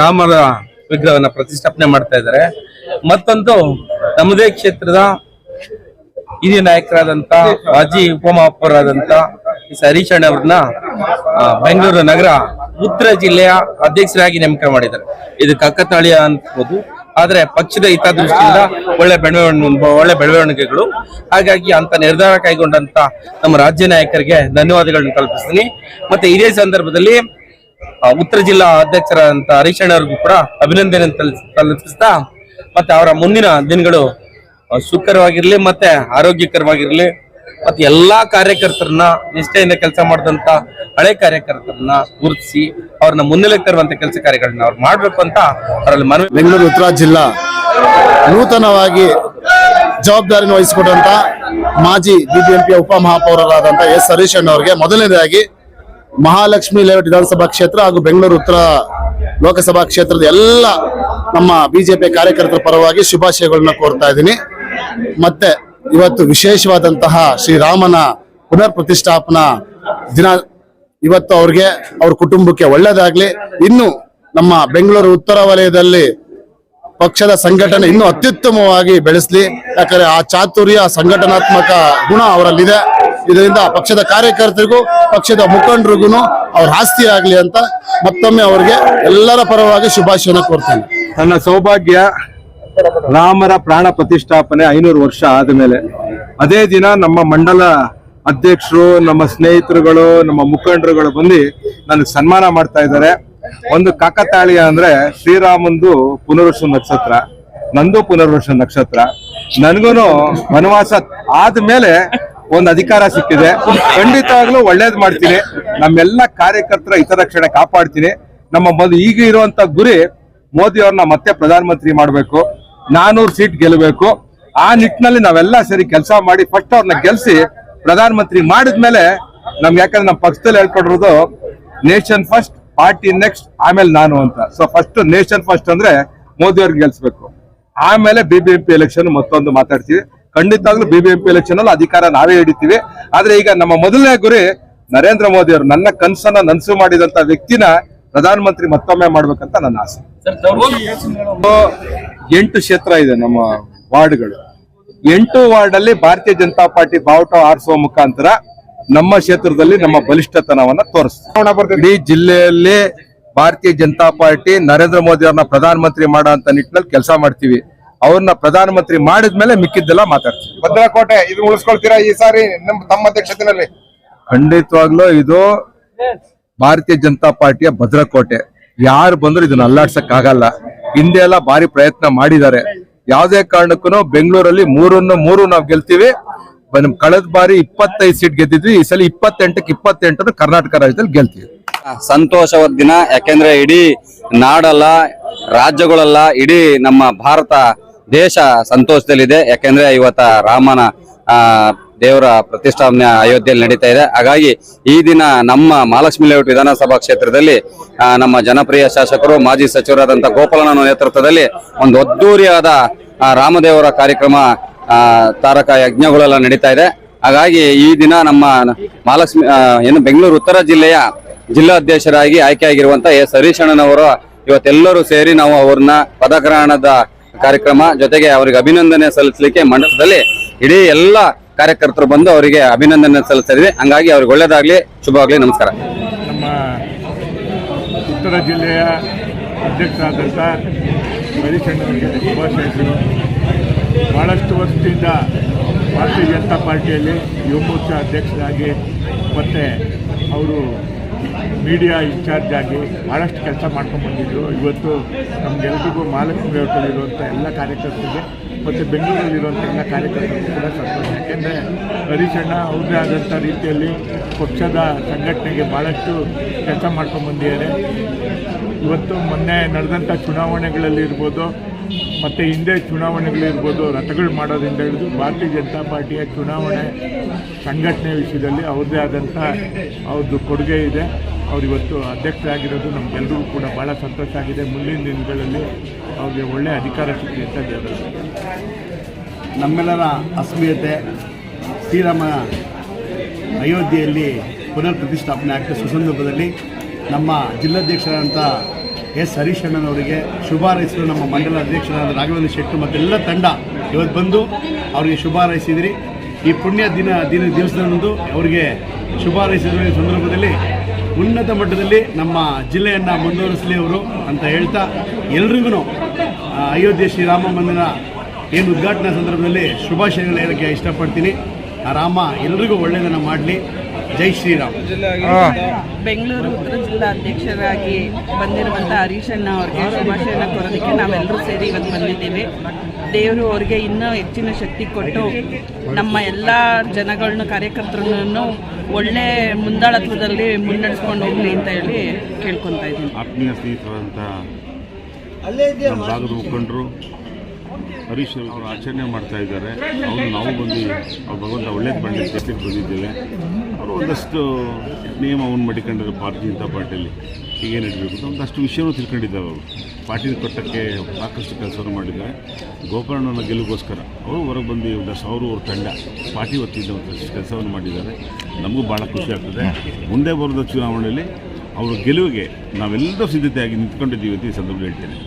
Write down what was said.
ರಾಮರ ವಿಗ್ರಹವನ್ನ ಪ್ರತಿಷ್ಠಾಪನೆ ಮಾಡ್ತಾ ಇದ್ದಾರೆ. ಮತ್ತೊಂದು ನಮ್ಮದೇ ಕ್ಷೇತ್ರದ ಹಿರಿಯ ನಾಯಕರಾದಂತ ಮಾಜಿ ಉಪಮಹಾಪೌರರಾದಂತ ಹರೀಶ್ ಅಣ್ಣ ಅವ್ರನ್ನ ಬೆಂಗಳೂರು ನಗರ ಉತ್ತರ ಜಿಲ್ಲೆಯ ಅಧ್ಯಕ್ಷರಾಗಿ ನೇಮಕ ಮಾಡಿದ್ದಾರೆ. ಇದು ಕಕ್ಕತಾಳಿಯ ಅನ್ಬೋದು ಆದ್ರೆ ಪಕ್ಷದ ಹಿತದೃಷ್ಟಿಯಿಂದ ಒಳ್ಳೆ ಬೆಳವಣಿಗೆ, ಒಳ್ಳೆ ಬೆಳವಣಿಗೆಗಳು. ಹಾಗಾಗಿ ಅಂತ ನಿರ್ಧಾರ ಕೈಗೊಂಡಂತ ನಮ್ಮ ರಾಜ್ಯ ನಾಯಕರಿಗೆ ಧನ್ಯವಾದಗಳನ್ನು ಕಲ್ಪಿಸ್ತೀನಿ. ಮತ್ತೆ ಇದೇ ಸಂದರ್ಭದಲ್ಲಿ ಉತ್ತರ ಜಿಲ್ಲಾ ಅಧ್ಯಕ್ಷರಾದಂತ ಹರೀಶ್ ಅಣ್ಣ ಅವ್ರಿಗೂ ಕೂಡ ಅಭಿನಂದನೆ ತಲ್- ತಲುಪಿಸ್ತಾ, ಮತ್ತೆ ಅವರ ಮುಂದಿನ ದಿನಗಳು ಸುಖರವಾಗಿರ್ಲಿ ಮತ್ತೆ ಆರೋಗ್ಯಕರವಾಗಿರ್ಲಿ, ಮತ್ತೆ ಎಲ್ಲಾ ಕಾರ್ಯಕರ್ತರನ್ನ ನಿಷ್ಠೆಯಿಂದ ಕೆಲಸ ಮಾಡಿದಂತ ಹಳೆ ಕಾರ್ಯಕರ್ತರನ್ನ ಗುರುತಿಸಿ ಅವ್ರನ್ನ ಮುನ್ನೆಲೆಗೆ ತರುವಂತ ಕೆಲಸ ಕಾರ್ಯಗಳನ್ನ ಅವ್ರು ಮಾಡ್ಬೇಕು ಅಂತ ಅವರಲ್ಲಿ ಮನವಿ ಬೆಂಗಳೂರು ಉತ್ತರ ಜಿಲ್ಲಾ ನೂತನವಾಗಿ ಜವಾಬ್ದಾರಿನ ವಹಿಸಿಕೊಟ್ಟಂತ ಮಾಜಿ ಬಿಜಿಎಂಪಿಯ ಉಪ ಮಹಾಪೌರರಾದಂತಹ ಎಸ್ ಹರೀಶ್ ಅವರಿಗೆ ಮೊದಲನೇದಾಗಿ ಮಹಾಲಕ್ಷ್ಮಿ ಲೇಔಟ್ ವಿಧಾನಸಭಾ ಕ್ಷೇತ್ರ ಹಾಗೂ ಬೆಂಗಳೂರು ಉತ್ತರ ಲೋಕಸಭಾ ಕ್ಷೇತ್ರದ ಎಲ್ಲ ನಮ್ಮ ಬಿಜೆಪಿ ಕಾರ್ಯಕರ್ತರ ಪರವಾಗಿ ಶುಭಾಶಯಗಳನ್ನ ಕೋರ್ತಾ ಇದ್ದೀನಿ. ಮತ್ತೆ ಇವತ್ತು ವಿಶೇಷವಾದಂತಹ ಶ್ರೀರಾಮನ ಪುನರ್ ಪ್ರತಿಷ್ಠಾಪನಾ ದಿನ ಇವತ್ತು ಅವ್ರಿಗೆ, ಅವ್ರ ಕುಟುಂಬಕ್ಕೆ ಒಳ್ಳೇದಾಗ್ಲಿ. ಇನ್ನು ನಮ್ಮ ಬೆಂಗಳೂರು ಉತ್ತರ ವಲಯದಲ್ಲಿ ಪಕ್ಷದ ಸಂಘಟನೆ ಇನ್ನೂ ಅತ್ಯುತ್ತಮವಾಗಿ ಬೆಳೆಸಲಿ. ಯಾಕಂದ್ರೆ ಆ ಚಾತುರ್ಯ ಸಂಘಟನಾತ್ಮಕ ಗುಣ ಅವರಲ್ಲಿದೆ. ಇದರಿಂದ ಪಕ್ಷದ ಕಾರ್ಯಕರ್ತರಿಗೂ, ಪಕ್ಷದ ಮುಖಂಡರಿಗೂ ಅವ್ರ ಆಸ್ತಿ ಆಗ್ಲಿ ಅಂತ ಮತ್ತೊಮ್ಮೆ ಅವ್ರಿಗೆ ಎಲ್ಲರ ಪರವಾಗಿ ಶುಭಾಶಯನ ಕೋರ್ತೇನೆ. ನನ್ನ ಸೌಭಾಗ್ಯ ರಾಮರ ಪ್ರಾಣ ಪ್ರತಿಷ್ಠಾಪನೆ ಐನೂರು ವರ್ಷ ಆದಮೇಲೆ. ಅದೇ ದಿನ ನಮ್ಮ ಮಂಡಲ ಅಧ್ಯಕ್ಷರು, ನಮ್ಮ ಸ್ನೇಹಿತರುಗಳು, ನಮ್ಮ ಮುಖಂಡರುಗಳು ಬಂದು ನನಗೆ ಸನ್ಮಾನ ಮಾಡ್ತಾ ಇದ್ದಾರೆ. ಒಂದು ಕಾಕತಾಳೀಯ ಅಂದ್ರೆ ಶ್ರೀರಾಮಂದು ಪುನರ್ವಸ ನಕ್ಷತ್ರ, ನಂದು ಪುನರ್ವಸ ನಕ್ಷತ್ರ. ನನಗೂ ವನವಾಸ ಆದ್ಮೇಲೆ ಒಂದು ಅಧಿಕಾರ ಸಿಕ್ಕಿದೆ. ಖಂಡಿತವಾಗ್ಲೂ ಒಳ್ಳೇದ್ ಮಾಡ್ತೀನಿ. ನಮ್ಮೆಲ್ಲ ಕಾರ್ಯಕರ್ತರ ಹಿತರಕ್ಷಣೆ ಕಾಪಾಡ್ತೀನಿ. ನಮ್ಮ ಮೊದಲು ಈಗ ಇರುವಂತ ಗುರಿ ಮೋದಿ ಅವ್ರನ್ನ ಮತ್ತೆ ಪ್ರಧಾನಮಂತ್ರಿ ಮಾಡಬೇಕು. ನಾನೂರು ಸೀಟ್ ಗೆಲ್ಲಬೇಕು ಆ ನಿಟ್ಟಿನಲ್ಲಿ ನಾವೆಲ್ಲ ಸೇರಿ ಕೆಲಸ ಮಾಡಿ ಫಸ್ಟ್ ಅವ್ರನ್ನ ಗೆಲ್ಸಿ ಪ್ರಧಾನಮಂತ್ರಿ ಮಾಡಿದ್ಮೇಲೆ ನಮ್ಗೆ ಯಾಕಂದ್ರೆ ನಮ್ಮ ಪಕ್ಷದಲ್ಲಿ ಹೇಳ್ಕೊಡಿರೋದು ನೇಷನ್ ಫಸ್ಟ್ ಪಾರ್ಟಿ ನೆಕ್ಸ್ಟ್ ಆಮೇಲೆ ನಾನು ಅಂತ. ಸೊ ಫಸ್ಟ್ ನೇಷನ್ ಫಸ್ಟ್ ಅಂದ್ರೆ ಮೋದಿ ಅವ್ರಿಗೆ ಗೆಲ್ಸ್ಬೇಕು. ಆಮೇಲೆ ಬಿಬಿಎಂಪಿ ಎಲೆಕ್ಷನ್ ಮತ್ತೊಂದು ಮಾತಾಡ್ತೀವಿ. ಖಂಡಿತವಾಗ್ಲೂ ಬಿಬಿಎಂಪಿ ಎಲೆಕ್ಷನ್ ಅಲ್ಲಿ ಅಧಿಕಾರ ನಾವೇ ಹಿಡಿತೀವಿ. ಆದ್ರೆ ಈಗ ನಮ್ಮ ಮೊದಲನೇ ಗುರಿ ನರೇಂದ್ರ ಮೋದಿ ಅವರು ನನ್ನ ಕನಸನ್ನ ನನ್ಸು ಮಾಡಿದಂತ ವ್ಯಕ್ತಿನ ಪ್ರಧಾನಮಂತ್ರಿ ಮತ್ತೊಮ್ಮೆ ಮಾಡ್ಬೇಕಂತ ನನ್ನ ಆಸೆ. ಎಂಟು ಕ್ಷೇತ್ರ ಇದೆ ನಮ್ಮ ವಾರ್ಡ್ಗಳು. ಎಂಟು ವಾರ್ಡ್ ಅಲ್ಲಿ ಭಾರತೀಯ ಜನತಾ ಪಾರ್ಟಿ ಬಾವುಟ ಆರಿಸುವ ಮುಖಾಂತರ ನಮ್ಮ ಕ್ಷೇತ್ರದಲ್ಲಿ ನಮ್ಮ ಬಲಿಷ್ಠತನವನ್ನ ತೋರಿಸ್ತೀವಿ ಇಡೀ ಜಿಲ್ಲೆಯಲ್ಲಿ ಭಾರತೀಯ ಜನತಾ ಪಾರ್ಟಿ ನರೇಂದ್ರ ಮೋದಿ ಅವ್ರನ್ನ ಪ್ರಧಾನಮಂತ್ರಿ ಮಾಡೋ ಅಂತ ನಿಟ್ಟಿನಲ್ಲಿ ಕೆಲಸ ಮಾಡ್ತೀವಿ. ಅವ್ರನ್ನ ಪ್ರಧಾನಮಂತ್ರಿ ಮಾಡಿದ್ಮೇಲೆ ಮಿಕ್ಕಿದ್ದೆಲ್ಲ ಮಾತಾಡ್ತೀವಿ. ಭದ್ರಕೋಟೆ ಇದು ಉಳಿಸ್ಕೊಳ್ತೀರಾ ಈ ಸಾರಿ ನಮ್ ತಮ್ಮ ಅಧ್ಯಕ್ಷತೆಯಲ್ಲಿ? ಖಂಡಿತವಾಗ್ಲೂ ಇದು ಭಾರತೀಯ ಜನತಾ ಪಾರ್ಟಿಯ ಭದ್ರಕೋಟೆ. ಯಾರು ಬಂದ್ರು ಇದನ್ನ ಅಲ್ಲಾಡ್ಸಕ್ ಆಗಲ್ಲ ಹಿಂದೆ ಎಲ್ಲ ಭಾರಿ ಪ್ರಯತ್ನ ಮಾಡಿದ್ದಾರೆ. ಯಾವುದೇ ಕಾರಣಕ್ಕೂ ಬೆಂಗಳೂರಲ್ಲಿ ಮೂರನ್ನು ಮೂರು ನಾವು ಗೆಲ್ತೀವಿ. ನಮ್ ಕಳೆದ ಬಾರಿ ಇಪ್ಪತ್ತೈದು ಸೀಟ್ ಗೆದ್ದಿದ್ವಿ ಈ ಸಲ ಇಪ್ಪತ್ತೆಂಟಕ್ಕೆ ಇಪ್ಪತ್ತೆಂಟನ್ನು ಕರ್ನಾಟಕ ರಾಜ್ಯದಲ್ಲಿ ಗೆಲ್ತೀವಿ. ಸಂತೋಷವಾದ ದಿನ ಯಾಕೆಂದ್ರೆ ಇಡೀ ನಾಡಲ್ಲ ರಾಜ್ಯಗಳಲ್ಲ ಇಡೀ ನಮ್ಮ ಭಾರತ ದೇಶ ಸಂತೋಷದಲ್ಲಿದೆ. ಯಾಕೆಂದ್ರೆ ಇವತ್ತ ರಾಮನ ದೇವರ ಪ್ರತಿಷ್ಠಾಪನೆ ಅಯೋಧ್ಯೆಯಲ್ಲಿ ನಡೀತಾ ಇದೆ. ಹಾಗಾಗಿ ಈ ದಿನ ನಮ್ಮ ಮಹಾಲಕ್ಷ್ಮಿ ಲೇಔಟ್ ವಿಧಾನಸಭಾ ಕ್ಷೇತ್ರದಲ್ಲಿ ನಮ್ಮ ಜನಪ್ರಿಯ ಶಾಸಕರು, ಮಾಜಿ ಸಚಿವರಾದಂಥ ಗೋಪಾಲನ ನೇತೃತ್ವದಲ್ಲಿ ಒಂದು ಅದ್ದೂರಿಯಾದ ರಾಮದೇವರ ಕಾರ್ಯಕ್ರಮ ತಾರಕ ಯಜ್ಞಗಳೆಲ್ಲ ನಡೀತಾ ಇದೆ. ಹಾಗಾಗಿ ಈ ದಿನ ನಮ್ಮ ಮಹಾಲಕ್ಷ್ಮಿ ಏನು ಬೆಂಗಳೂರು ಉತ್ತರ ಜಿಲ್ಲೆಯ ಜಿಲ್ಲಾಧ್ಯಕ್ಷರಾಗಿ ಆಯ್ಕೆಯಾಗಿರುವಂತ ಎಸ್ ಹರೀಶಣ್ಣನವರು ಇವತ್ತೆಲ್ಲರೂ ಸೇರಿ ನಾವು ಅವ್ರನ್ನ ಪದಗ್ರಹಣದ ಕಾರ್ಯಕ್ರಮ ಜೊತೆಗೆ ಅವರಿಗೆ ಅಭಿನಂದನೆ ಸಲ್ಲಿಸಲಿಕ್ಕೆ ಮಂಡಲದಲ್ಲಿ ಇಡೀ ಎಲ್ಲ ಕಾರ್ಯಕರ್ತರು ಬಂದು ಅವರಿಗೆ ಅಭಿನಂದನೆ ಸಲ್ಲಿಸಿದ್ವಿ ಹಂಗಾಗಿ ಅವ್ರಿಗೆ ಒಳ್ಳೇದಾಗ್ಲಿ, ಶುಭವಾಗಲಿ, ನಮಸ್ಕಾರ. ನಮ್ಮ ಉತ್ತರ ಜಿಲ್ಲೆಯ ಅಧ್ಯಕ್ಷರಾದಂಥ ಹರಿಚಂದ್ರನಿಗೆ ಶುಭಾಶಯಗಳು. ಭಾಳಷ್ಟು ವರ್ಷದಿಂದ ಭಾರತೀಯ ಜನತಾ ಪಾರ್ಟಿಯಲ್ಲಿ ಯುವ ಮೋರ್ಚಾ ಅಧ್ಯಕ್ಷರಾಗಿ ಮತ್ತು ಅವರು ಮೀಡಿಯಾ ಇನ್ಚಾರ್ಜ್ ಆಗಿ ಭಾಳಷ್ಟು ಕೆಲಸ ಮಾಡ್ಕೊಂಡು ಬಂದಿದ್ರು. ಇವತ್ತು ನಮಗೆಲ್ರಿಗೂ ಮಹಾಲಕ್ಷ್ಮಿ ಲೇಔಟಲ್ಲಿರುವಂಥ ಎಲ್ಲ ಕಾರ್ಯಕರ್ತರಿಗೆ ಮತ್ತು ಬೆಂಗಳೂರಲ್ಲಿರುವಂಥ ಎಲ್ಲ ಕಾರ್ಯಕರ್ತರಿಗೂ ಕೂಡ ಸಂತೋಷ. ಯಾಕೆಂದರೆ ಹರೀಶಣ್ಣ ಅವ್ರದ್ದೇ ಆದಂಥ ರೀತಿಯಲ್ಲಿ ಪಕ್ಷದ ಸಂಘಟನೆಗೆ ಭಾಳಷ್ಟು ಕೆಲಸ ಮಾಡ್ಕೊಂಡು ಬಂದಿದ್ದಾರೆ. ಇವತ್ತು ಮೊನ್ನೆ ನಡೆದಂಥ ಚುನಾವಣೆಗಳಲ್ಲಿರ್ಬೋದು ಮತ್ತು ಹಿಂದೆ ಚುನಾವಣೆಗಳಿರ್ಬೋದು ರಥಗಳು ಮಾಡೋದ್ರಿಂದ ಹಿಡಿದು ಭಾರತೀಯ ಜನತಾ ಪಾರ್ಟಿಯ ಚುನಾವಣೆ ಸಂಘಟನೆ ವಿಷಯದಲ್ಲಿ ಅವ್ರದೇ ಆದಂಥ ಅವ್ರದ್ದು ಕೊಡುಗೆ ಇದೆ. ಅವ್ರು ಇವತ್ತು ಅಧ್ಯಕ್ಷರಾಗಿರೋದು ನಮಗೆಲ್ಲರಿಗೂ ಕೂಡ ಭಾಳ ಸಂತೋಷ ಆಗಿದೆ. ಮುಂದಿನ ದಿನಗಳಲ್ಲಿ ಅವ್ರಿಗೆ ಒಳ್ಳೆಯ ಅಧಿಕಾರ ಸಿಕ್ಕಿ ಅಂತ ಹೇಳೋದು ನಮ್ಮೆಲ್ಲರ ಅಸ್ಮಿಯತೆ ಶ್ರೀರಾಮ ಅಯೋಧ್ಯೆಯಲ್ಲಿ ಪುನರ್ ಪ್ರತಿಷ್ಠಾಪನೆ ಆಗ್ತಾ ಸುಸಂದರ್ಭದಲ್ಲಿ ನಮ್ಮ ಜಿಲ್ಲಾಧ್ಯಕ್ಷರಾದಂಥ ಎಸ್ ಹರೀಶಣ್ಣನವರಿಗೆ ಶುಭ ಹಾರೈಸಲು ನಮ್ಮ ಮಂಡಲ ಅಧ್ಯಕ್ಷರಾದ ರಾಘವೇಂದ್ರ ಶೆಟ್ಟು ಮತ್ತೆಲ್ಲ ತಂಡ ಇವತ್ತು ಬಂದು ಅವರಿಗೆ ಶುಭಾರೈಸಿದಿರಿ. ಈ ಪುಣ್ಯ ದಿನ ದಿನ ದಿವಸದಂದು ಅವರಿಗೆ ಶುಭ ಹಾರೈಸಿದ ಸಂದರ್ಭದಲ್ಲಿ. ಉನ್ನತ ಮಟ್ಟದಲ್ಲಿ ನಮ್ಮ ಜಿಲ್ಲೆಯನ್ನು ಮುಂದುವರಿಸಲಿ ಅವರು ಅಂತ ಹೇಳ್ತಾ ಎಲ್ರಿಗೂ ಅಯೋಧ್ಯೆ ಶ್ರೀರಾಮ ಮಂದಿರ ಏನು ಉದ್ಘಾಟನಾ ಸಂದರ್ಭದಲ್ಲಿ ಶುಭಾಶಯಗಳು ಹೇಳಕ್ಕೆ ಇಷ್ಟಪಡ್ತೀನಿ. ರಾಮ, ಎಲ್ರಿಗೂ ಒಳ್ಳೆಯದನ್ನು ಮಾಡಲಿ. ಜೈ ಶ್ರೀರಾಮ್. ಬೆಂಗಳೂರು ಉತ್ತರ ಜಿಲ್ಲಾ ಅಧ್ಯಕ್ಷರಾಗಿ ಬಂದಿರುವಂಥ ಹರೀಶ್ ಅಣ್ಣ ಅವ್ರಿಗೆ ಶುಭಾಶಯನ ಕೊರೋದಕ್ಕೆ ನಾವೆಲ್ಲರೂ ಸೇರಿ ಇವತ್ತು ಬಂದಿದ್ದೀವಿ. ದೇವರು ಅವ್ರಿಗೆ ಇನ್ನೂ ಹೆಚ್ಚಿನ ಶಕ್ತಿ ಕೊಟ್ಟು ನಮ್ಮ ಎಲ್ಲ ಜನಗಳನ್ನ ಕಾರ್ಯಕರ್ತರನ್ನು ಒಳ್ಳೆ ಮುಂದಾಳತ್ವದಲ್ಲಿ ಮುನ್ನಡೆಸ್ಕೊಂಡು ಹೋಗ್ಲಿ ಅಂತ ಹೇಳಿ ಕೇಳ್ಕೊತಾ ಇದ್ದೀನಿ. ಆತ್ಮೀಯ ಭಾಗದ ಮುಖಂಡರು ಹರೀಶ್ ಅವರು ಆಚರಣೆ ಮಾಡ್ತಾ ಇದ್ದಾರೆ. ಅವರು ನಾವು ಬಂದು ಅವ್ರು ಭಗವಂತ ಒಳ್ಳೇದು ಬಂದಿದ್ದೇವೆ. ಅವರು ಒಂದಷ್ಟು ನಿಯಮವನ್ನು ಮಾಡಿಕೊಂಡಿದ್ದಾರೆ ಭಾರತೀಯ ಜನತಾ ಪಾರ್ಟಿಯಲ್ಲಿ ಹೀಗೆ ಇಡಬೇಕು ಅಂತ ಒಂದಷ್ಟು ವಿಷಯನೂ ತಿಳ್ಕೊಂಡಿದ್ದಾರೆ ಅವರು. ಪಾರ್ಟಿನ ಕೊಟ್ಟಕ್ಕೆ ಸಾಕಷ್ಟು ಕೆಲಸವನ್ನು ಮಾಡಿದ್ದಾರೆ. ಗೋಕರ್ಣನ ಗೆಲುವಿಗೋಸ್ಕರ ಅವರು ಹೊರಗೆ ಬಂದು ಒಂದಷ್ಟು ಅವರು ಅವ್ರ ತಂಡ ಪಾರ್ಟಿ ವತಿಯಿಂದ ಒಂದಷ್ಟು ಕೆಲಸವನ್ನು ಮಾಡಿದ್ದಾರೆ. ನಮಗೂ ಭಾಳ ಖುಷಿ ಆಗ್ತದೆ. ಮುಂದೆ ಬರೋದ ಚುನಾವಣೆಯಲ್ಲಿ ಅವರ ಗೆಲುವಿಗೆ ನಾವೆಲ್ಲರೂ ಸಿದ್ಧತೆಯಾಗಿ ನಿಂತ್ಕೊಂಡಿದ್ದೀವಿ ಅಂತ ಈ ಸಂದರ್ಭದಲ್ಲಿ ಹೇಳ್ತೇನೆ.